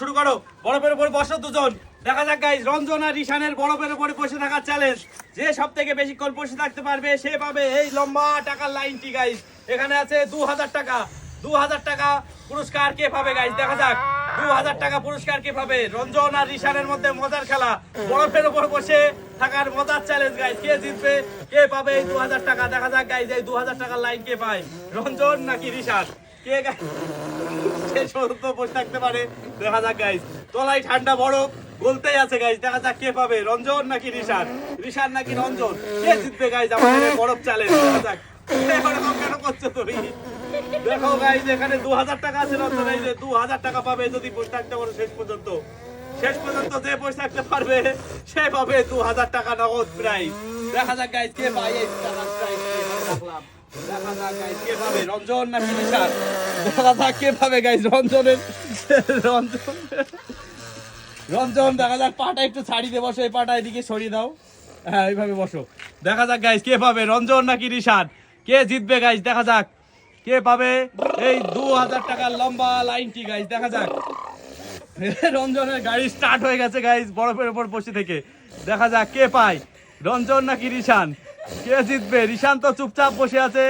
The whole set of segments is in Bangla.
শুরু করো। বরফের উপর বসো দুজন। দেখা যাক গাইজ রঞ্জন আর রিশানের বরফের উপরে বসে থাকার চ্যালেঞ্জ যে সব থেকে বেশিক্ষণ বসে থাকতে পারবে, সে পাবে এই লম্বা টাকার লাইনটি গাইজ এখানে আছে দু হাজার টাকা। দু হাজার টাকা পুরস্কার কে পাবে গাইজ দেখা যাক। দু হাজার টাকা পুরস্কার কে পাবে? রঞ্জন আর রিশানের মধ্যে মজার খেলা। বরফের উপর বসে থাকার মজার চ্যালেঞ্জ গাইজ কে জিতবে, কে পাবে এই দু হাজার টাকা? দেখা যাক গাইজ এই দু হাজার টাকার লাইন কে পায়? রঞ্জন নাকি রিশান? কে গাইজ সত্য বসে থাকতে পারে, দেখা যাক গাইজ তলায় ঠান্ডা বরফ বলতেই আছে গাইজ দেখা যাক কে পাবে, রঞ্জন নাকি রিশান? রিশান নাকি রঞ্জন? কে জিতবে গাইজ আমাদের বরফ চ্যালেঞ্জ দেখা যাক। কেন করছ তুমি? দেখো গাইজ এখানে দু হাজার টাকা আছে, রঞ্জন। এই যে দু হাজার টাকা পাবে যদি বসে থাকতে পারো শেষ পর্যন্ত। শেষ পর্যন্ত যে বসে থাকতে পারবে, সে পাবে দু হাজার টাকা নগদ প্রাইজ দেখা যাক গাইজ কে পায় এই টাকার দেখা যাক গাইজ কে পাবে, রঞ্জন নাকি রিশান? দেখা যাক কে পাবে গাইজ রঞ্জনের, রঞ্জন। রঞ্জন, দেখা যাক, পাটা একটু ছাড়িয়ে বসো, এই পাটা এদিকে সরিয়ে দাও। হ্যাঁ এইভাবে বসো। দেখা যাক গাইজ কে পাবে, রঞ্জন নাকি রিশান? কে জিতবে গাইজ দেখা যাক। কে পাবে? এই দু হাজার টাকার লম্বা লাইনটি গাইজ দেখা যাক। রঞ্জনের গাড়ি স্টার্ট হয়ে গেছে গাইজ বরফের উপর বসে থেকে। দেখা যাক, কে পায়? রঞ্জন নাকি রিশান? কে জিতবে? রিশান তো চুপচাপ বসে আছে।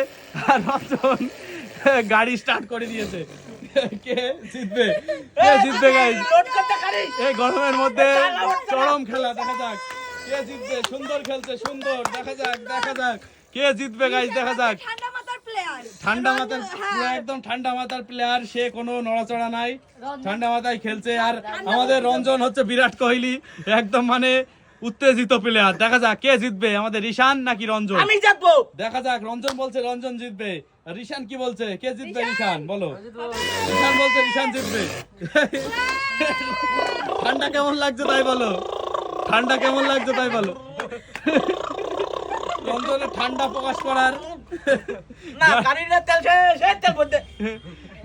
আর রঞ্জন গাড়ি স্টার্ট করে দিয়েছে। কে? জিতবে। কে জিতবে গাইজ এই গরমের মধ্যে চরম খেলা দেখা যাক। কে জিতবে? সুন্দর খেলছে সুন্দর। দেখা যাক দেখা যাক। কে জিতবে গাইজ দেখা যাক। ঠান্ডা মাথার পুরো একদম ঠান্ডা মাথার প্লেয়ার সে কোনো নড়াচড়া নাই। ঠান্ডা মাথায় খেলছে। আর আমাদের রঞ্জন হচ্ছে বিরাট কোহলি। একদম মানে উত্তেজিত প্লেয়ার দেখা যাক কে জিতবে আমাদের রিশান নাকি রঞ্জন? আমি যাব দেখা যাক রঞ্জন বলছে রঞ্জন জিতবে। রিশান কি বলছে? কে জিতবে রিশান বলো। রিশান বলছে রিশান জিতবে। ঠান্ডা কেমন লাগছে তাই বলো। ঠান্ডা কেমন লাগছে তাই বলো। রঞ্জনের ঠান্ডা প্রকাশ করার না গাড়ির তেল শেষ এই তেল বলতে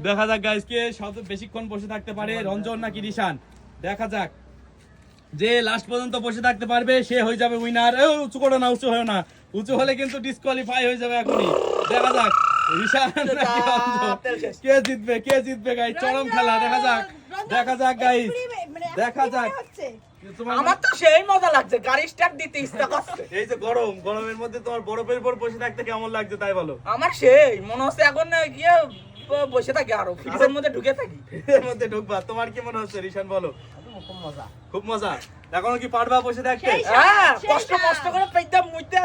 দেখা যাক গাইস কে সব বেশিক্ষণ বসে থাকতে পারে রঞ্জন নাকি রিশান দেখা যাক। যে লাস্ট পর্যন্ত বসে থাকতে পারবে সে হয়ে যাবে উইনার এ উঁচু করো না উঁচু হয় না। উঁচু হলে কিন্তু ডিসকোয়ালিফাই হয়ে যাবে এখনই। দেখা যাক। কে জিতবে কে জিতবে গাইস চরম খেলা দেখা যাক। দেখা যাক গাইস দেখা যাক। আমার তো সেই মজা লাগছে গাড়ি স্টার্ট দিতে ইচ্ছা করছে। এই যে গরম গরমের মধ্যে তোমার বরফের উপর বসে থাকতে কেমন লাগছে তাই বলো? আমার সেই মনে হচ্ছে এখন গিয়ে বসে থাকি আরও ফ্রিজের মধ্যে ঢুকে থাকি। এর মধ্যে ঢুকবা তোমার কি মনে হচ্ছে? রিশান বলো। খুব মজা। এখনও কি পারবা বসে হ্যাঁ কষ্ট কষ্ট করে মুইতে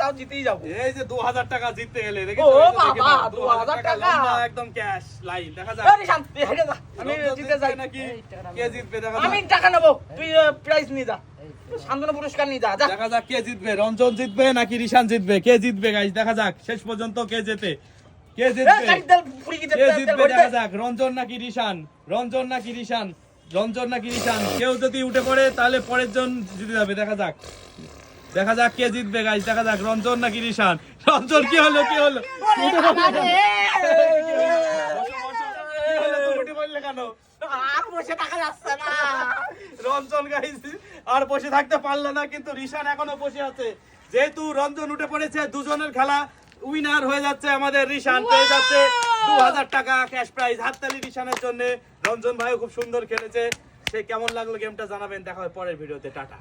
তাও জিতেই যাব। এই যে দু হাজার টাকা জিততে গেলে দেখে ও বাবা, 2000 টাকা। একদম ক্যাশ লাইন দেখা যাক। আরে শান্তি যা আমি জিতে যাই। নাকি? কে জিতবে দেখা আমি টাকা নেব। তুই প্রাইজ নিয়ে যা। সান্ত্বনা পুরস্কার নিয়ে যা দেখা যাক কে জিতবে। রঞ্জন জিতবে নাকি রিশান জিতবে? কে জিতবে গাইস দেখা যাক। শেষ পর্যন্ত কে জেতে? কে জিতবে? কে জিতবে? দেখা। যাক। রঞ্জন নাকি রিশান? রঞ্জন নাকি রিশান? রঞ্জন নাকি রিশান কেউ যদি উঠে পড়ে তাহলে পরের জন জিতে যাবে। দেখা যাক। দেখা যাক কে জিতবে গাইস দেখা যাক। রঞ্জন নাকি রিশান রঞ্জন কি হলো কি হলো? রঞ্জন গাইস আর বসে থাকতে পারল না কিন্তু রিশান এখনও বসে আছে। যেহেতু রঞ্জন উঠে পড়েছে দুজনের খেলা উইনার হয়ে যাচ্ছে আমাদের রিশান পেয়ে যাচ্ছে দু হাজার টাকা ক্যাশ প্রাইজ হাততালি রিশানের জন্য। রঞ্জন ভাইও খুব সুন্দর খেলেছে। সে কেমন লাগল গেমটা জানাবেন। দেখা হয় পরের ভিডিওতে টাটা।